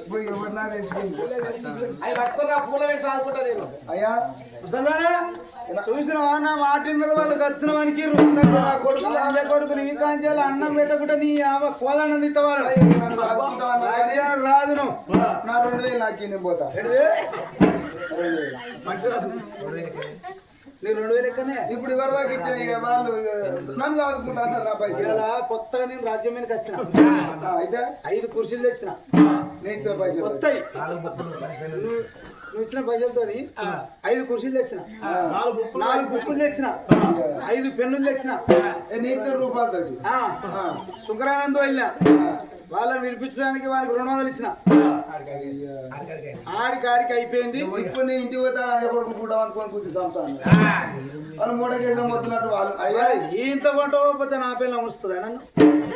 ఇప్పుడు ఎవరు నాకు తెలిసింది అవి పట్టుకుని పూల వేసి ఆడుకుంటా నేను. అయ్యా చూసిన వాన మాటిన్నర వాళ్ళు వచ్చిన వానికి నా కొడుకులు అయ్య కొడుకులు ఈ కాంచాలు అన్నం పెట్టకుండా నీ ఆవ కోదన్నం తిట్టవాలి రాదును నా రెండు వేలు నాకు పోతా. నీ రెండు వేలు ఎక్కనే. ఇప్పుడు ఎవరి దాకా ఇచ్చిన వాళ్ళు నన్ను చదువుకుంటా నా పైసలు. ఇలా కొత్తగా నేను రాజ్యం మీదకి వచ్చిన. అయితే? ఐదు కుర్చీలు తెచ్చిన. నేను ఇచ్చిన పైసలు. కొత్తవి. నువ్వు ఇచ్చిన పైసలతో ఐదు కుర్చీలు తెచ్చిన. నాలుగు బుక్కులు. తెచ్చిన. ఐదు పెన్నులు తెచ్చిన. ఆ, ఆ, శుక్రానందో వెళ్ళిన. వాళ్ళని వినిపించడానికి వారికి రెండు వందలు ఇచ్చిన. ఆడికి ఆడికి అయిపోయింది. ఇప్పుడు నేను ఇంటికి పోతా అదే కూడా అనుకోని కూర్చు సంతాను. వాళ్ళు మూట కేసులు మొత్తున్నట్టు వాళ్ళు. అయ్యా. ఇంత కొంట పోతే నా పిల్ల ఉంచుతుందా నన్ను?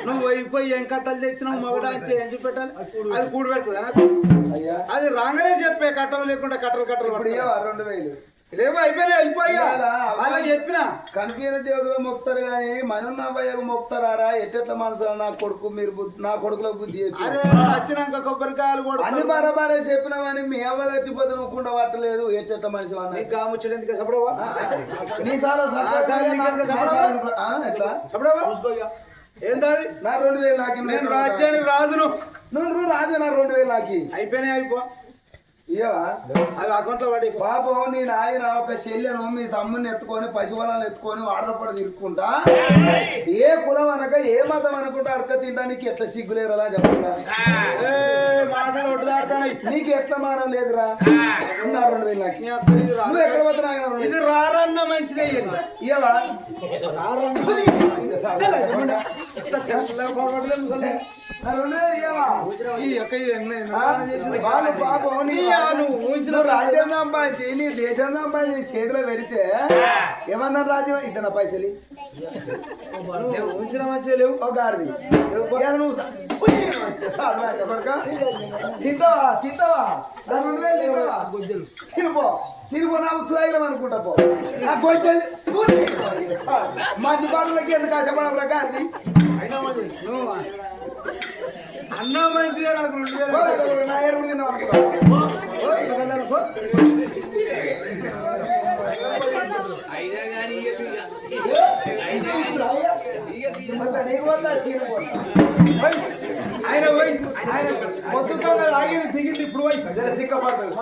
నువ్వు పోయిపోయి ఏం కట్టలు తెచ్చినావు? మగడానికి ఏం చూపెట్టాలి? అది కూడి పెడుతుందా నాకు అయ్యా అది రాగానే చెప్పే కట్టలు లేకుండా కట్టలు కట్టలు రెండు వేలు? రేపు అయిపోయినా వెళ్ళిపోయా. వాళ్ళకి చెప్పిన. కనిపించిన దేవతలు మొక్కుతారు కానీ మనున్న భయ్యకు మొక్కుతారా ఎట్టెట్ల మనసు నా కొడుకు మీరు బుద్ధి- నా కొడుకులో బుద్ధి అరే వచ్చినాక కొబ్బరికాయలు కూడా అన్ని బరాబరే చెప్పినామని మీ అవ్వ చచ్చిపోతే నువ్వుకుండా పట్టలేదు. ఎట్టెట్ల మనిషి అన్న నీకు కాముచ్చడు ఎందుకు చెప్పడవా? నీ సాలో చెప్పడవా? ఎట్లా? చెప్పడవా? ఏంటది నా రెండు వేలు లాకి నేను రాజ్యానికి రాజును. నువ్వు రాజు నా రెండు వేలు లాకి అయిపోయినాయి అయిపో. ఇయ్యవా? అవి అకౌంట్లో పడి. పాపం నీ నాయన ఒక చెల్లెను మీ తమ్ముని ఎత్తుకొని పశువులను ఎత్తుకొని వాడలపడ తిరుక్కుంటా? ఏ కులం అనక ఏ మతం అనుకుంటా అడక తినడానికి ఎట్లా సిగ్గులేరలా చెప్పండి. నీకు ఎట్లా మానం లేదురా? నా రెండు వేలు ఎక్కడ పోతున్నా ఆయన ఇది రారన్న మంచిదే. ఇది. ఇయ్యవా నా రెండు వేలు ఇయ్యవా ఈ రాజ్యం సంపాదించి నీ దేశం సంపాదించి చేతిలో పెడితే ఏమన్నా రాజ్యం ఇద్దరు పైసలు నువ్వు ఊహించిన మంచిదే లేవు ఒక గాడిది నువ్వు నా తింటావా తింటావా అనుకుంటా పో ఆ మంది పాటలకి ఎందుకు ఆశపడాలి నువ్వు అన్న మంచిదే నాకు రెండు వేలు. నా. పోయ్. ఆయన పోయి ఆయన పొద్దుతో ఆగింది దిగింది ఇప్పుడు పోయి. సిక్కపడతాడు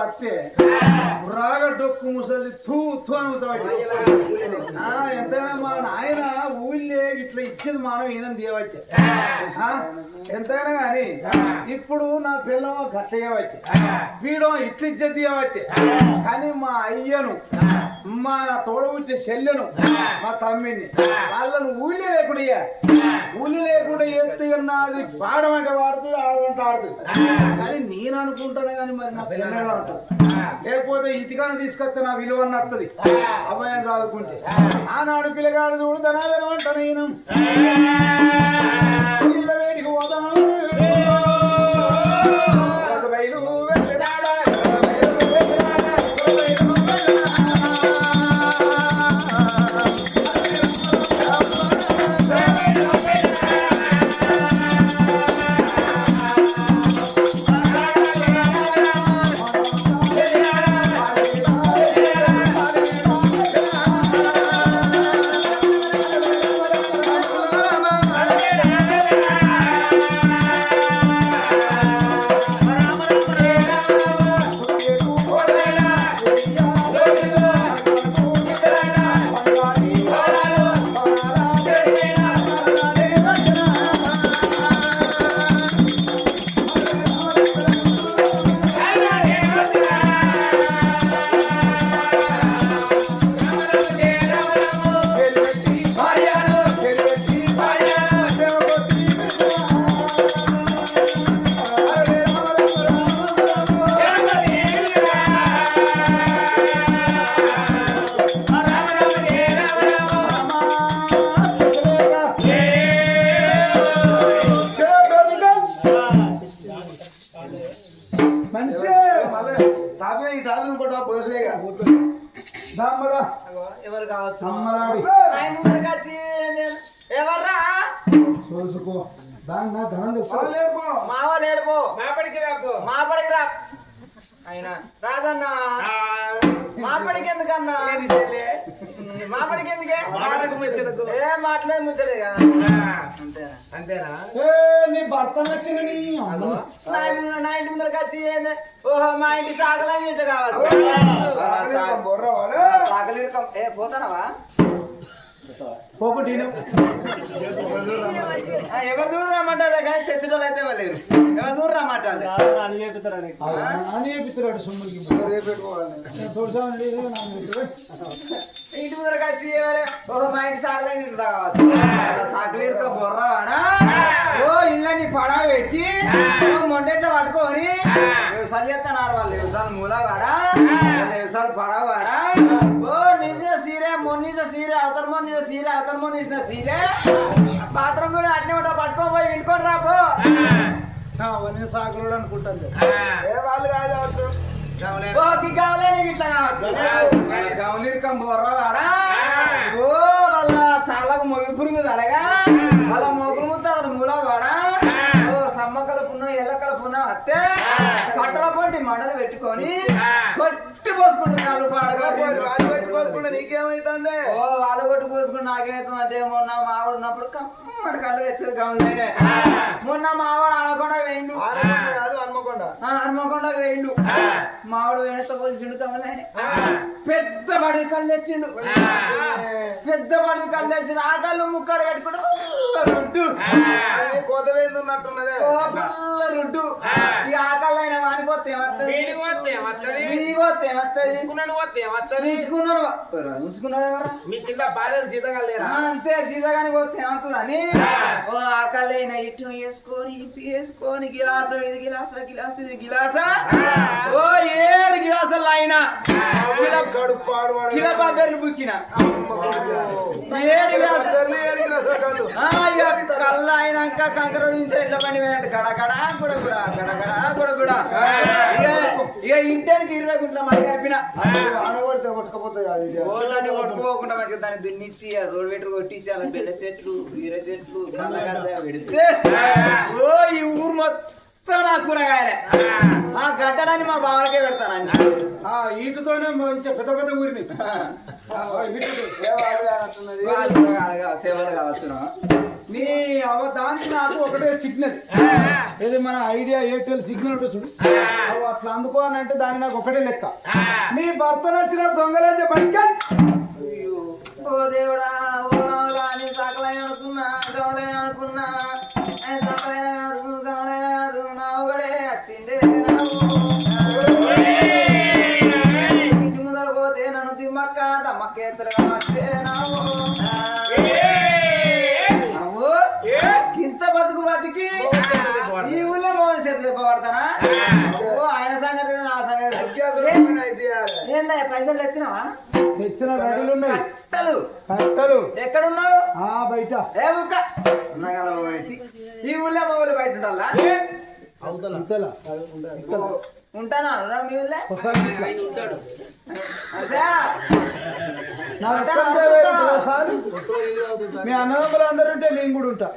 తాకితే రాగ డొక్కు ముసలి తూ తూ అని ముసబడి. ఎంతైనా మా నాయన ఊళ్ళే ఇట్లా ఇచ్చింది మనం ఏదని తీయవచ్చు ఎంతైనా కానీ ఇప్పుడు నా పిల్లవ గట్ట చేయవచ్చు వీడో ఇట్లా ఇచ్చే తీయవచ్చు కానీ మా అయ్యను మా తోడబుచ్చే చెల్లెను మా తమ్మిని. వాళ్ళను ఊళ్ళే లేకుండా. ఊళ్ళో లేకుండా ఎత్తి నాది పాడమంటే వాడుతుంది ఆడమంటే ఆడుతుంది. కానీ నేను అనుకుంటాను కానీ మరి నా పిల్లగా ఉంటుంది లేకపోతే ఇంటికాన తీసుకొస్తే నా విలువ వస్తుంది అభయం చదువుకుంటే. ఆనాడు పిల్లగాడు చూడు ధనాలను అంట నేను పోతాను. అయినా రాదన్న. మాపడికి ఎందుకన్నా? మాపడికి ఎందుకే? ఏ మాట్లాడి ముచ్చలేదు కదా. అంతేనా? అంతేనా? నీ భర్త ఇంటి- ముందరికి వచ్చి ఏంది? ఓహో మా ఇంటి సాగలని ఇంటి కావచ్చు. సాగలిరకం ఏ పోతానవా? ఒకటి ఆ, ఎవరు దూరం రమ్మంటారు? కానీ తెచ్చడం అయితే వెళ్ళలేరు ఎవరు దూరం రమ్మంటారు. ఇంటి వచ్చి మా సాగలిరక బొర్రవాడా? ఓ ఇళ్ళని పడవ పెట్టి మొండెట్ల పట్టుకొని వ్యవసాయం చేస్తున్నారు వాళ్ళు. వ్యవసాయం మూలవాడా? వ్యవసాయం పడవాడా? సీరే మొన్నిజ సీరే అవతల మొన్నిజ సీరే అవతల మొన్నిజ సీరే. పాత్రం కూడా అట్నే ఉంటా పట్టుకొని పోయి వినుకొని రాపో అవన్నీ సాకులు అనుకుంటాను ఏ వాళ్ళు కావచ్చు కావాలే నీకు ఇట్లా కావచ్చు. గమనిరకం బొర్రవాడా ఓ వాళ్ళ తలకు మొగి పురుగు తలగా? వాళ్ళ మొగులు ముద్ద మూలవాడా ఓ సమ్మకల పున్న ఎల్లకల పున్న అత్తే పట్టల పొట్టి మండలు పెట్టుకొని కొట్టి పోసుకుంటు కళ్ళు పాడగా పోసుకుంటే నీకేమైతుంది? ఓ వాళ్ళు కొట్టి పోసుకుని నాకేమవుతుందంటే మొన్న మావాడు ఉన్నప్పుడు కమ్మడి కళ్ళు తెచ్చేది గమనినే మొన్న మావాడు అనకుండా వేయండు. హన్మకొండ. వేయండు. మావాడు వెనక పోసిండు తమలైన పెద్ద బడి కళ్ళు తెచ్చిండు. పెద్ద బడి కళ్ళు తెచ్చిండు. ఆ కళ్ళు ముక్కడు కట్టుకుంటూ ఫుల్ రుడ్డు. కోత ఓ ఫుల్ రుడ్డు. ఈ ఆ కళ్ళు అయినా వానికొస్తే ఏమత్తది? ఏమత్తది? ఉంచుకున్నాడు అంతే సీతగాని పోతే ఏమవుతుందని ఓ ఆకలైన ఇటు వేసుకొని ఇటు వేసుకొని గిలాస ఇది గిలాస గిలాస ఇది గిలాస. ఓ ఏడు గిలాసాలు ఆయన గడుపాడు వాడు కిలో బాబేలు పూసిన కళ్ళు అయినాక కంకర నుంచి ఎట్లా బండి పోయినట్టు గడ గడ కూడా కూడా గడ గడ కూడా కూడా ఇక ఇంటానికి ఇరవై గుంట్ల కలిపిన దాన్ని కొట్టుకోకుండా మంచిగా దాన్ని దున్నిచ్చి రోడ్ వెటర్ కొట్టించి అలా బెల్ల చెట్లు వీర చెట్లు పెడితే ఓ ఈ ఊరు మొత్తం నా కూరగాయలే. ఆ గడ్డలని మా బావలకే పెడతానండి ఆ ఈతతోనే మంచిగా పెద్ద పెద్ద ఊరిని. సేవలు కావచ్చు నీ అవ దానికి నాకు ఒకటే సిగ్నల్ ఏది మన ఐడియా ఎయిర్టెల్ సిగ్నల్ ఉంటుంది అట్లా అందుకోనంటే దానికి నాకు ఒకటే లెక్క. నీ భర్త నచ్చిన దొంగలంటే బయట ఓ దేవుడా ఓ పైసలు తెచ్చినావా? తెచ్చిన రెడీలు ఉన్నాయి. కట్టలు. కట్టలు. ఎక్కడున్నావు? ఆ బయట. ఏ బుక్క మొగడి. ఈ ఊళ్ళో మొగలు బయట ఉండాలా? మీ ఊళ్ళో? ఉంటానా? మీ అన్నదమ్ములు అందరూ ఉంటే నేను కూడా ఉంటా.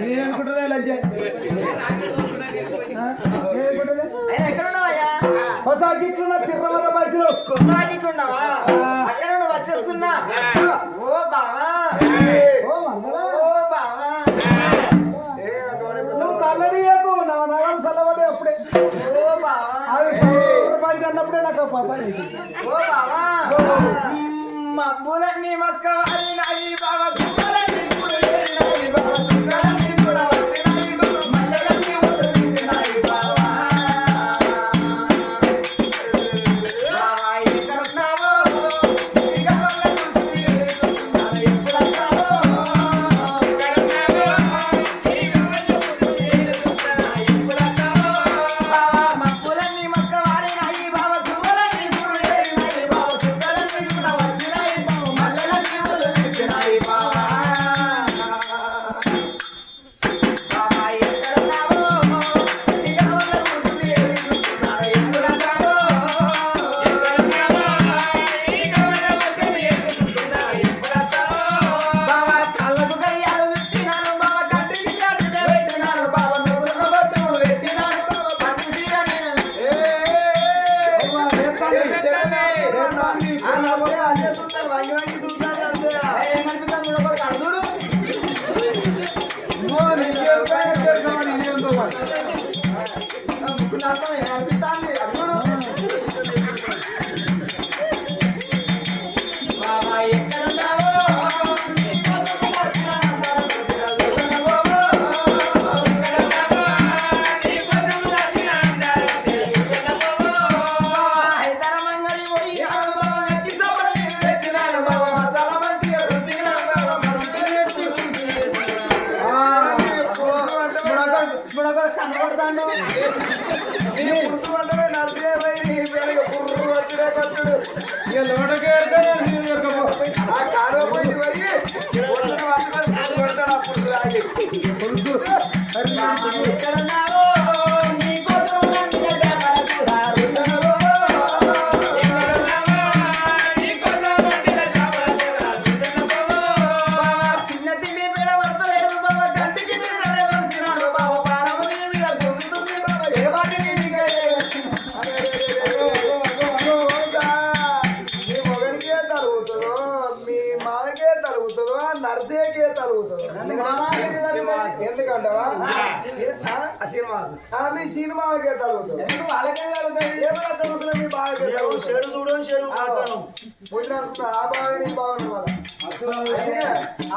నేను అనుకుంటున్నా లజ్జ కొత్తవాటిట్లున్నావా అక్కడ వచ్చేస్తున్నా. ఓ బావా. ప్రపంచం అన్నప్పుడే నాకు అయిపోయింది. ఓ బావా. మబ్బులన్నీ మస్కవారి నాయి బావ. Bye.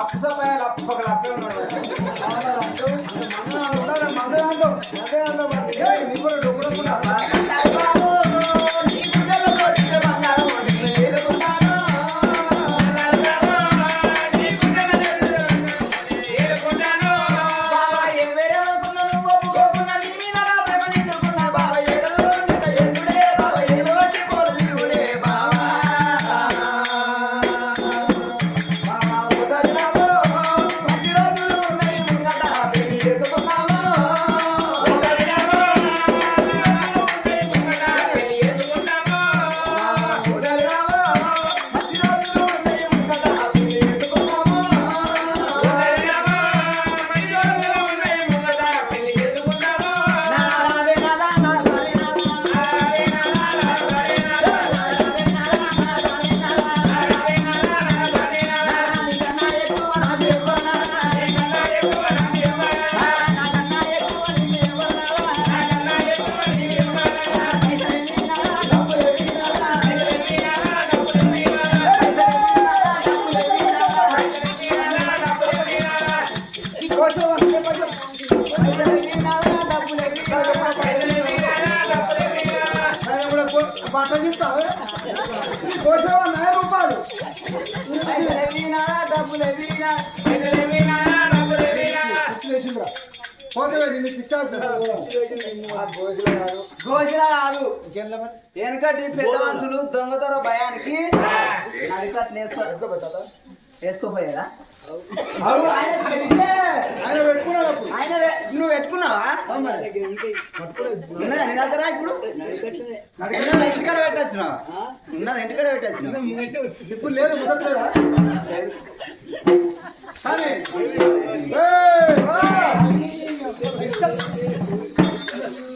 అప్పు సపాయాలు అప్పు పక్కన అప్పే గోజుల కాదు వెనకటి పెద్ద మనుషులు దొంగతర భయానికి అడికట్ వేసుకోపోతాడా వేసుకోపోయాడా అవును. ఆయన పెడితే ఆయన పెట్టుకున్నాడు అప్పుడు. ఆయన వే- నువ్వు పెట్టుకున్నావా. ఉన్నదా నీ దగ్గర ఇప్పుడు? ఇంటికాడ పెట్టచ్చినావా ఉన్నదా ఇంటికాడ పెట్టచ్చినావా ఇప్పుడు లేదు ముదట్లేదా!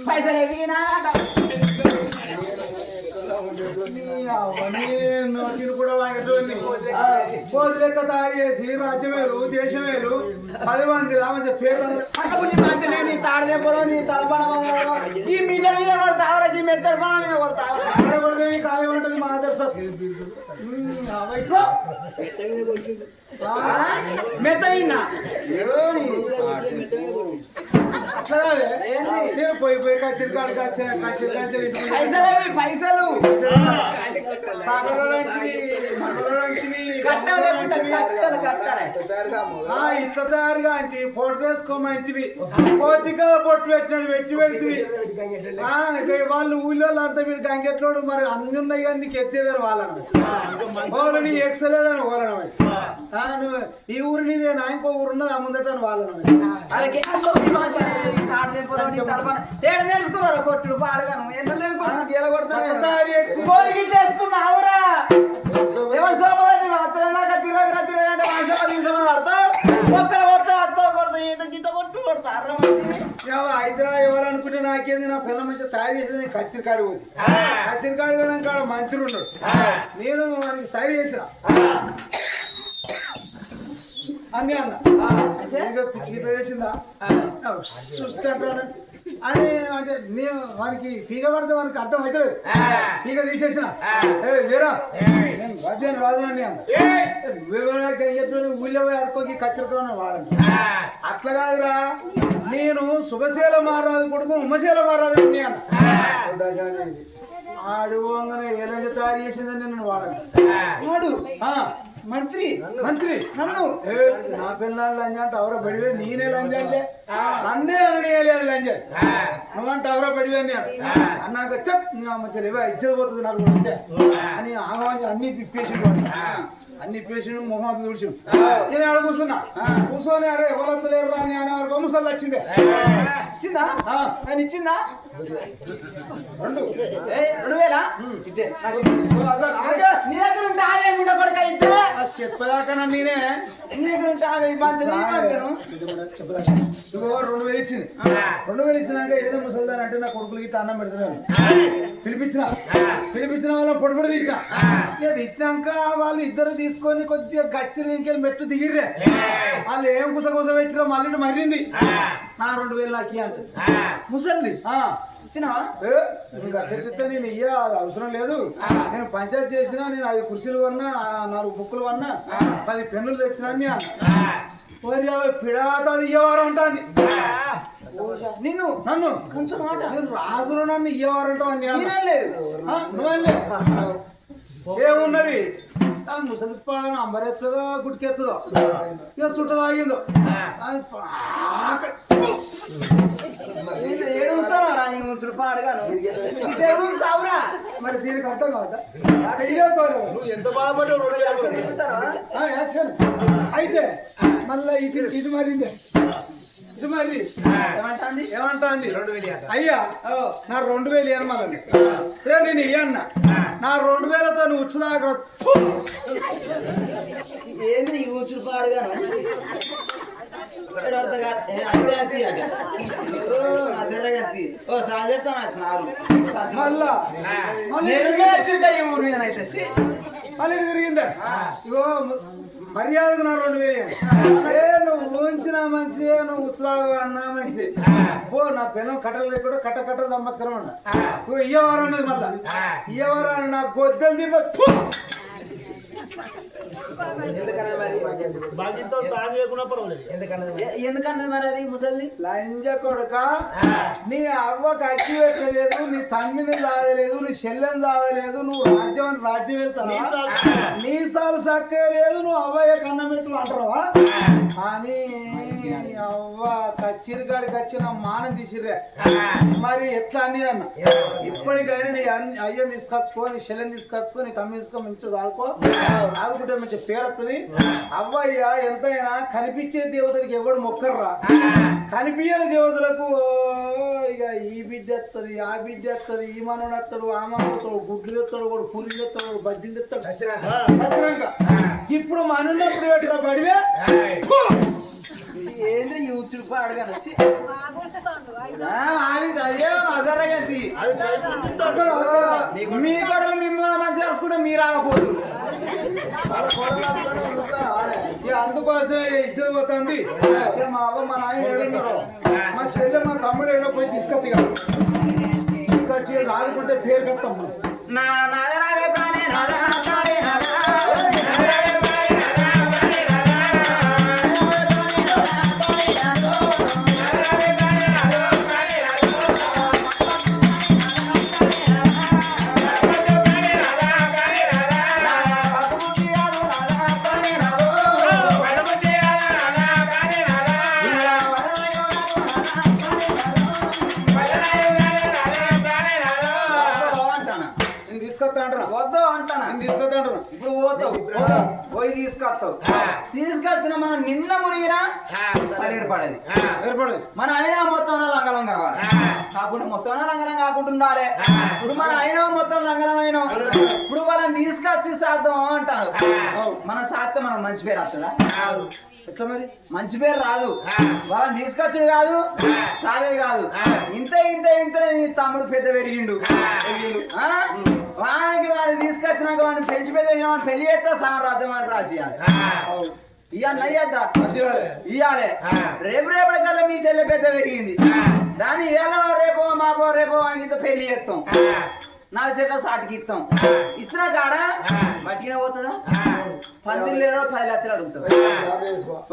పైసలు ఎదిగినా అవన్నీ నోటిని కూడా వాగేటోడిని. ఆ, పోతు లెక్క తయారు చేసి రాజ్యమేలు దేశమేలు పది మంది రామని పేరు నీ నీ తలపడం ఈ మీటర్ మీద కొడతావరా ఈ మెత్తడి పడం మీద కొడతావరా ఉంటుంది మా మెత్త విన్నా అట్లా పోయి పోయి కచ్చిరి కచ్చిరి. పైసలు పైసలు ఇంట్లో తయారుగా అంటే ఫోటో వేసుకోమంటివి కోతిగా బొట్టు పెట్టినాడు పెట్టి ఇక వాళ్ళు ఊళ్ళో అంతా మీరు గంగెట్లోడు మరి అన్ని ఉన్నాయి కానీ నీకు ఎత్తేదని వాళ్ళని. ఎక్సలేదని వాళ్ళని నువ్వు ఈ ఊరు నీదేనా? ఇంకో ఊరు ఉన్నది ఆ ముందట వాళ్ళని కొట్టుడు పాడగాను. ఎంత ఎవరు సోమవారి? పడతావు ఒక్కరు వస్తా వస్తా కొడతా ఈత గిట్ట కొట్టు కొడతా అర్ర ఏవో అయితే ఎవరనుకుంటే నాకేంది? నా పిల్ల మంచి తయారు చేసి నేను కచ్చిరి కాడి పోయి. కచ్చిరి కాడి పోయినాక మంత్రి ఉన్నాడు. నేను వానికి తయారు చేసిన. అన్ని అన్న. పిచ్చి చేసిందా? చూస్తుంటాను అని అంటే నేను వానికి పీక పడితే వానికి అర్థం అవుతలేదు పీక తీసేసిన. లేరా? నేను రాజ్యాన్ని రాజు అని అన్న నువ్వెవరైనా ఊళ్ళో పోయి అడుకోకి కచ్చిరితో వాడండి అట్లా కాదురా. నేను శుభశీల మారాదు కొడుకు ఉమ్మశీల మారాదు అని అన్న. ఆడు పోగానే ఏ లంజ తయారు చేసిందని నేను వాడండి వాడు? మంత్రి. మంత్రి. నన్ను. నా పిల్లలు లంజ అంటే ఎవరో బడివే నేనే లంజ అంటే? నన్నే అననీయలేదు లంజర్ నువ్వంటే ఎవరో పడిపోయాను నేను. అన్నాక చెప్ మంచిగా ఇవ్వ ఇచ్చేది పోతుంది నాకు అంతే అని ఆగమని అన్ని పిప్పేసి అన్ని పేషెంట్ మొహం తుడిచి నేను ఆడ కూర్చున్నా. కూర్చొని అరే ఎవరంతా లేరు అని అనే వరకు ముసలి వచ్చిందే. ఇచ్చిందా ఆయన ఇచ్చిందా? రెండు రెండు వేలా చెప్పదాకా నేనే? రెండు వేలు ఇచ్చింది. రెండు వేలు ఇచ్చినాక ఏదో ముసలిదాని అంటే నా కొడుకులకి అన్నం పెడుతున్నాను పిలిపించిన. పిలిపించిన వాళ్ళని పొడి పొడి దిగిన ఇది ఇచ్చినాక వాళ్ళు ఇద్దరు తీసుకొని కొద్దిగా గచ్చిన వెంకెళ్ళి మెట్టు దిగిర్రే. వాళ్ళు ఏం కుస కుస పెట్టిరో మళ్ళీ మరింది నా రెండు వేలు నాకు ముసలిది. నువ్వు గట్టెత్తితే నేను ఇయ్య అవసరం లేదు. నేను పంచాయతీ చేసినా నేను ఐదు కుర్చీలు కొన్నా నాలుగు బుక్కులు కొన్నా పది పెన్నులు తెచ్చినా పిడాతది ఇయ్యవారు ఉంటుంది నిన్ను నన్ను కొంచెం మాట. నేను రాజులు నన్ను ఇయ్యవారంటావు అని అన్న. నేనేం లేదు. ఆ, నువ్వెళ్ళే ఏమున్నది? ఆ ముసలి పాడన అంబరెత్తదో గుడికెత్తదో. ఇక సుట్ట తాగిందో దాని పాక. ఏడు చూస్తాను రా నీ ముంచుడు పాడగాను? ఈ సేవలు సావురా. మరి దీనికి అర్థం కావద్దా. నువ్వు ఎంత బాగుపడ్డావు రెండు యాక్షన్ అయితే మళ్ళా ఇది ఇది మరింది ఇది మరి ఏమంటాంది. అయ్యా నా రెండు వేలు ఇయ్యను మళ్ళీ నేను ఇయ్యన్న. నా రెండు వేలతో నువ్వు ఉచ్చదాకా ఏంది ఈ ఓ, సార్ చెప్తాను మళ్ళా ఊరు మీద అయితే. మళ్ళీ తిరిగిందా? ఇగో మర్యాదకు నా రెండు వేలు. నువ్వు ఊహించినా మంచిదే నువ్వు ఉత్సాహం అన్నా మంచిది. ఓ నా పిల్లలు కట్టలు లేకుండా కట్ట కట్టలు నమస్కారం అన్న నువ్వు ఇయ్యవారు అన్నది మళ్ళా? ఇయ్యవారు అని నా గొద్దలు మరి బాధ్యత తాను లేకుండా పర్వాలేదు. ఎందుకన్నా ఎ- ఎందుకన్నది మరి అది ముసలి లంజ కొడుక నీ అవ్వకి అగ్గి పెట్టలేదు నీ తమ్మిని లాగలేదు నీ చెల్లెని లాగలేదు నువ్వు రాజ్యం అని రాజ్యం వెళ్తావా నీ సాలు సక్కే లేదు నువ్వు అవ్వయ్య కన్నమెట్లు అంటావా కానీ అవ్వ కచ్చిరిగాడికి వచ్చిన మానం తీసిర్రే. మరి ఎట్లా అని అన్న ఇప్పటికైనా నీ అయ్యని తీసుకొచ్చుకో నీ చెల్లెని తీసుకొచ్చుకో నీ తమ్మి తీసుకో మంచిగా సాగుకో సాగుకుంటే మంచి పేరు వస్తుంది అవ్వయ్య ఎంతైనా కనిపించే దేవతలకి ఎవడు మొక్కర్రా? కనిపించని దేవతలకు ఇక ఈ బిడ్డ ఎత్తది ఆ బిడ్డ ఎత్తది ఈ మనోడు ఎత్తాడు ఆ మనోడు ఎత్తాడు గుడ్లు ఎత్తాడు కూడా ఎత్తాడు కూడా బజ్జీలు ఖచ్చితంగా ఇప్పుడు మనన్నప్పుడు పెట్టిన బడివే? ఏంది ఈ ఉచ్చుడు పాడగాను ఛీ. ఆ, మావి అయ్యో మజర్రగా అంతే. అక్కడ మీ కొడలు మిమ్మల్ని మంచిగా కలుసుకుంటే మీరు ఆగపోదు అందుకోసం ఇచ్చేది పోతుంది మా అవ్వ మా నాయన ఏడున్నారు మా చెల్లె మా తమ్ముడు ఏడో పోయి తీసుకొచ్చి తీసుకొచ్చి ఆదుకుంటే పేరు మనం. నా మన సాధ్యం మనకు మంచి పేరు వస్తుందా ఎట్లా మరి? మంచి పేరు రాదు. వాళ్ళని తీసుకొచ్చుడు కాదు. సాదే కాదు. ఇంత ఇంత ఇంత నీ తమ్ముడు పెద్ద పెరిగిండు. ఆ? వానికి వాడు తీసుకొచ్చినాక వాడిని పెంచి పెద్ద వాడిని పెళ్ళి చేస్తా సామ్రాజ్యం అని రాసి ఇవన్నీ అయ్యద్దా రేపు రేపటి కల్లా మీ చెల్లె పెద్ద పెరిగింది. దాన్ని ఇవాళ రేపో మాపో రేపో వానికి ఇంత పెళ్ళి చేస్తాం. నాలుగు చెట్ల సాటికి ఇస్తాం. ఇచ్చిన కాడ? బట్టిన పోతుందా? పందిరి లేడో పది లక్షలు అడుగుతాం.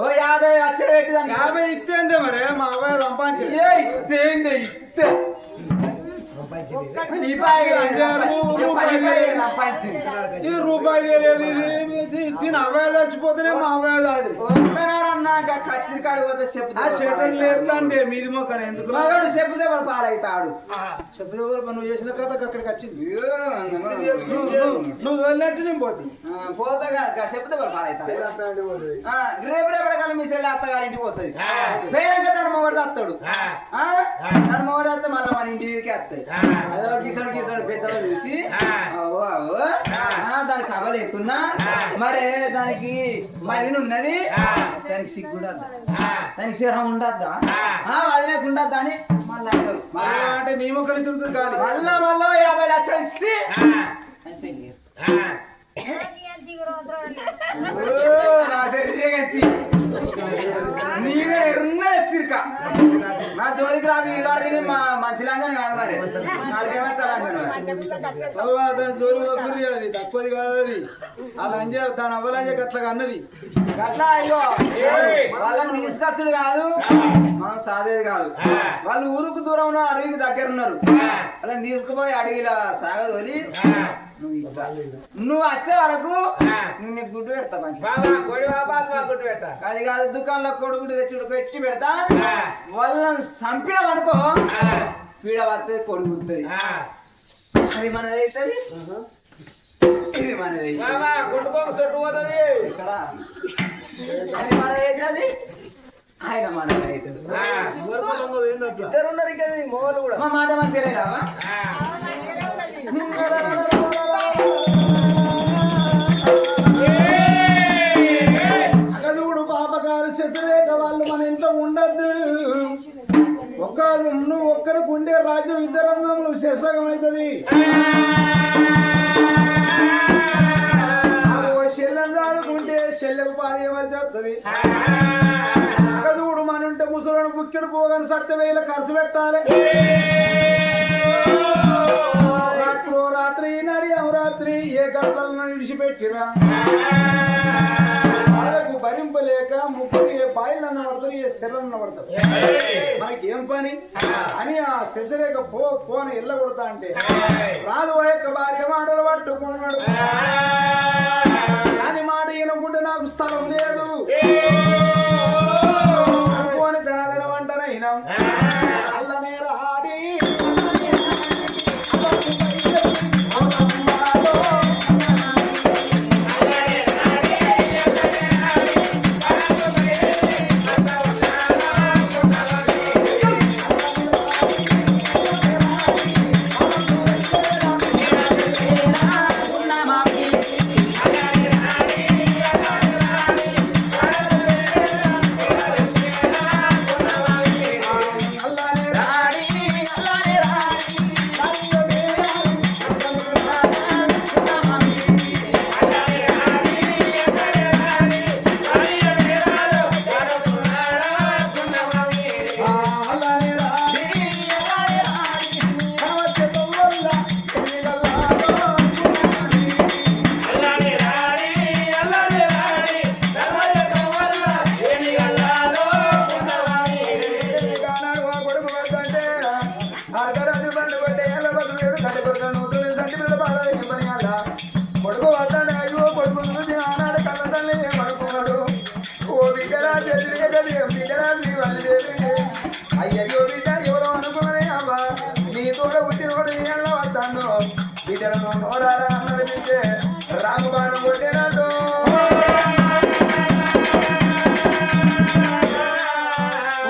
ఓ యాభై లక్షలు పెట్టి దానికి యాభై ఇస్తే అంతే మరి మా అబ్బాయి సంపాదించి ఇస్తే ఇస్తే. రూపాయి ఇది ఇది- దీని అవయ చచ్చిపోతేనే మా అవయ అది అన్నాక కచ్చిరి కాడు పోతే చెప్తే లేదు అంటే మీది మొక్కన ఎందుకు మగడు చెప్తే వాళ్ళు పాలవుతాడు చెప్పిన నువ్వు చేసిన కథ అక్కడికి వచ్చింది నువ్వు వదిలినట్టు నేను పోతే ఆ, పోతే చెప్తే వాళ్ళు పాలవుతాడు పోతుంది రేపు రేపటి మీ చెల్లి అత్తగారి ఇంటికి పోతుంది తన మొగడు వస్తాడు మొగడు వస్తే మళ్ళీ మన ఇంటికి వస్తాయి అదో కిసడు కిసడు పెద్దలు చూసి దానికి సభలు ఎక్కున్నా మరి దానికి మదిన ఉన్నది దానికి సిగ్గుండద్దా దానికి శిరం ఉండద్దా? మదినే ఉండద్దా అని మళ్ళీ అంటే నీ మొక్కలు తిరుగుతుంది కానీ మళ్ళా మళ్ళా యాభై లక్షలు ఇచ్చి. ఓ, నా శరీరం నీదే ఎరున్నది ఎచ్చిరిక నా జోలికి రావి ఈ వరకు మా మంచి కాదు మరి. నాలుగేమో లంగని మరి? అవ్వ, జోలి వస్తుంది అది తక్కువది కాదు అది. ఆ లంజ దాని అవ్వలంజ అట్లా అన్నది అట్లా అయ్యో వాళ్ళని తీసుకొచ్చుడు కాదు మనం సాధేది కాదు. వాళ్ళు ఊరుకు దూరం ఉన్నారు అడవికి దగ్గర ఉన్నారు వాళ్ళని తీసుకుపోయి అడవిలో సాగదోలి నువ్వు వచ్చే వరకు నేను నీకు గుడ్డు పెడతా పెట్ట అది కాదు దుకాణంలో కొడుకుడు తెచ్చుడు పెట్టి పెడతా? వాళ్ళని చంపినాం అనుకో పీడ పడుతుంది కొడుకుతుంది అది మనది అవుతుంది ఇది మనది ఇక్కడ అది మనది అవుతుంది ఆయన మనది అవుతుంది ఇద్దరు ఉన్నారు ఇక మొగలు కూడా. మా మాట మంచిగా అవుతుంది చెల్లెకు పారేయవలసి వస్తుంది అగదుడు మన ఉంటే ముసలోడు బుక్కెడు పోగానే సత్యవేల ఖర్చు పెట్టాలి. రాత్రి రాత్రి నడి అవరాత్రి ఏ గంటలను విడిచిపెట్టిరా వాళ్ళకు భరింపలేక ముప్పై ఏ బాయిలన్న పడతారు ఏ శరీరన్న పడతారు మనకి ఏం పని? అని ఆ శశిరేఖ పో పోని ఇళ్ళ కొడతా అంటే రాదు యొక్క భార్య మాటలు పట్టుకున్నాడు.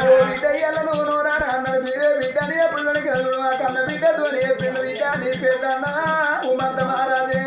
ఓ బిడ్డ ఇయ్యాలను నూనె అన్నది నీవే బిడ్డ నీ ఎప్పుడు కన్న బిడ్డతో నీ బిడ్డ నీ పేరు ఉమంత మహారాజే.